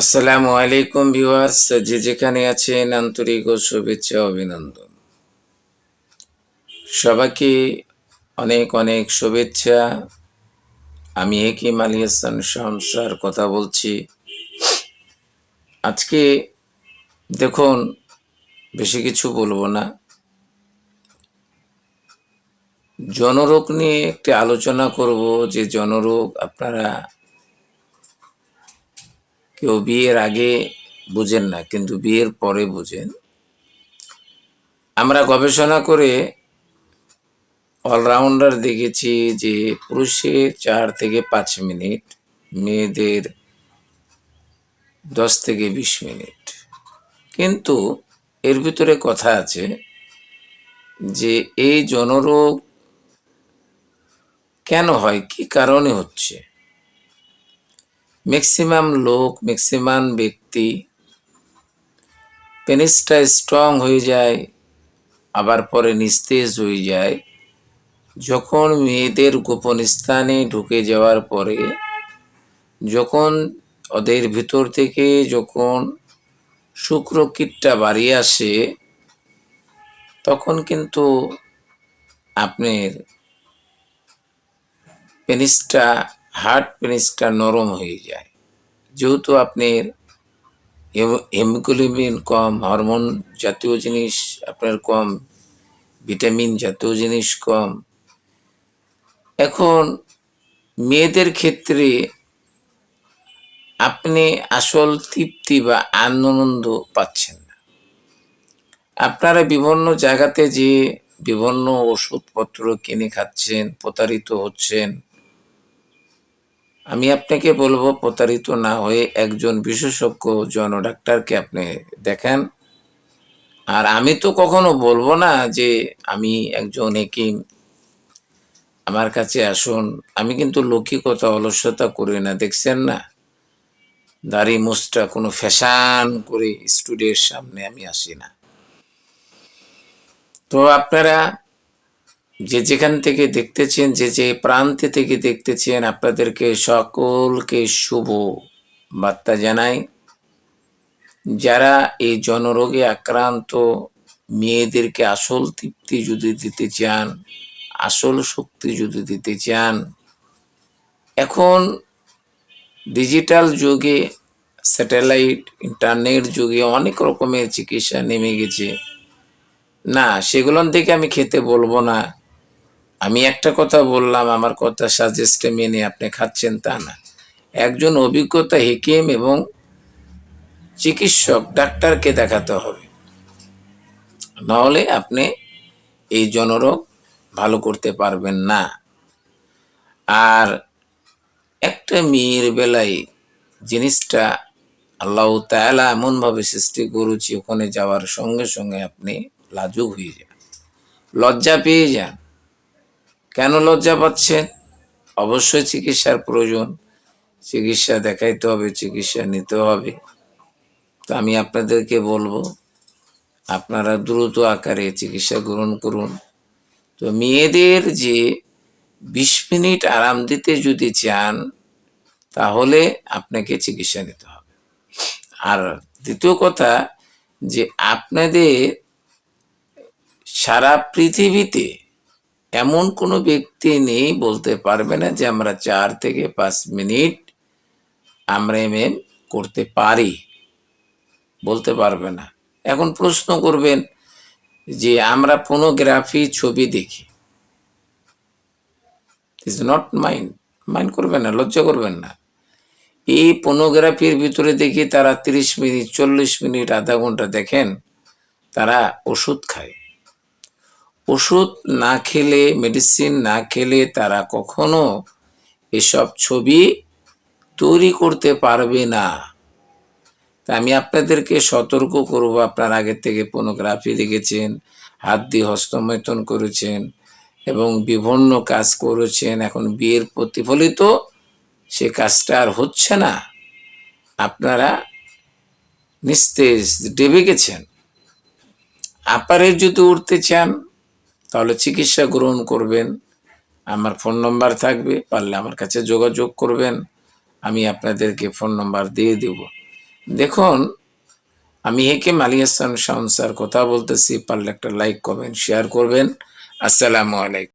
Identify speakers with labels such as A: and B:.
A: আসসালামু আলাইকুম ভিউয়ার্স, যে যেখানে আছেন, আন্তরিক ও শুভেচ্ছা অভিনন্দন। সবাইকে অনেক অনেক শুভেচ্ছা। আমি হেকিম আলী হাসান কথা বলছি। আজকে দেখুন, বেশি কিছু বলব না। জনরোগ নিয়ে একটি আলোচনা করব। যে জনরোগ আপনারা কেউ বিয়ের আগে বুঝেন না, কিন্তু বিয়ের পরে বুঝেন। আমরা গবেষণা করে অলরাউন্ডার দেখেছি যে পুরুষের চার থেকে পাঁচ মিনিট, মেয়েদের দশ থেকে বিশ মিনিট। কিন্তু এর ভিতরে কথা আছে যে এই জনরোগ কেন হয়, কি কারণে হচ্ছে? ম্যাক্সিমাম লোক ম্যাক্সিমাম ব্যক্তি। পেনিসটা স্ট্রং হয়ে যায়, আবার পরে নিস্তেজ হয়ে যায়। যখন মেয়েদের গোপন স্থানে ঢুকে যাওয়ার পরে, যখন ওদের ভিতর থেকে যখন শুক্রকিটটা বাড়িয়ে আসে, তখন কিন্তু আপনার পেনিসটা হার্ট পেনিসটা নরম হয়ে যায়। যেহেতু আপনার হেমোগ্লোবিন কম, হরমোন জাতীয় জিনিস আপনার কম, ভিটামিন জাতীয় জিনিস কম। এখন মেয়েদের ক্ষেত্রে আপনি আসল তৃপ্তি বা আনন্দ পাচ্ছেন না। আপনারা বিভিন্ন জায়গাতে যে বিভিন্ন ওষুধপত্র কিনে খাচ্ছেন, প্রতারিত হচ্ছেন আমি আপনাকে বলব, প্রতারিত না হয়ে একজন বিশেষজ্ঞ জন ডাক্তারকে আপনি দেখেন। আর আমি তো কখনো বলব না যে আমি একজন হেকিম আমার কাছে আসুন। আমি কিন্তু লৌকিকতা অলস্যতা করি না, দেখছেন না? দাড়ি মুসটা কোনো ফ্যাশান করে স্টুডিওর সামনে আমি আসি না। তো আপনারা যে যেখান থেকে দেখতেছেন, যে যে প্রান্তে থেকে দেখতেছেন, আপনাদেরকে সকলকে শুভ বার্তা জানাই। যারা এই জনরোগে আক্রান্ত, মেয়েদেরকে আসল তৃপ্তি যদি দিতে চান, আসল শক্তি যদি দিতে চান, এখন ডিজিটাল যুগে, স্যাটেলাইট, ইন্টারনেট যুগে অনেক রকমের চিকিৎসা নেমে গেছে। না সেগুলোর থেকে আমি খেতে বলব না। আমি একটা কথা বললাম, আমার কথা সাজেস্টে মেনে আপনি খাচ্ছেন তা না। একজন অভিজ্ঞতা হেকিম এবং চিকিৎসক ডাক্তারকে দেখাতে হবে। নাহলে আপনি এই জনরোগ ভালো করতে পারবেন না। আর একটা মেয়ের বেলায় জিনিসটা আল্লাহ তালা এমনভাবে সৃষ্টি করেছি, ওখানে যাওয়ার সঙ্গে সঙ্গে আপনি লাজুক হয়ে যান, লজ্জা পেয়ে যান। কেন লজ্জা পাচ্ছেন অবশ্যই চিকিৎসার প্রয়োজন। চিকিৎসা দেখাইতে হবে, চিকিৎসা নিতে হবে। তো আমি আপনাদেরকে বলব, আপনারা দ্রুত আকারে চিকিৎসা গ্রহণ করুন। তো মেয়েদের যে বিশ মিনিট আরাম দিতে যদি চান, তাহলে আপনাকে চিকিৎসা নিতে হবে। আর দ্বিতীয় কথা, যে আপনাদের সারা পৃথিবীতে এমন কোনো ব্যক্তি নেই বলতে পারবে না যে আমরা চার থেকে পাঁচ মিনিট আমরা এম করতে পারি। বলতে পারবে না। এখন প্রশ্ন করবেন যে আমরা ফোনোগ্রাফি ছবি দেখি। ইজ নট মাইন্ড মাইন্ড করবেন না, লজ্জা করবেন না। এই পনোগ্রাফির ভিতরে দেখি তারা তিরিশ মিনিট, চল্লিশ মিনিট, আধা ঘণ্টা দেখেন, তারা ওষুধ খায়। ওষুধ না খেলে মেডিসিন না খেলে তারা কখনো এসব ছবি তৈরি করতে পারবে না। তা আমি আপনাদেরকে সতর্ক করব। আপনার আগের থেকে পনোগ্রাফি দেখেছেন, হাত দিয়ে হস্তমৈথন করেছেন এবং বিভিন্ন কাজ করেছেন। এখন বিয়ের প্রতিফলিত সে কাজটা আর হচ্ছে না। আপনারা নিস্তেজ ডেবে গেছেন। আপারে যদি উঠতে চান তাহলে চিকিৎসা গ্রহণ করবেন। আমার ফোন নম্বর থাকবে, পারলে আমার কাছে যোগাযোগ করবেন। আমি আপনাদেরকে ফোন নম্বর দিয়ে দেব। দেখুন, আমি একে মালিয়াসান সংসার স্যার কথা বলতেছি, পারলে একটা লাইক, কমেন্ট, শেয়ার করবেন। আসসালামু আলাইকুম।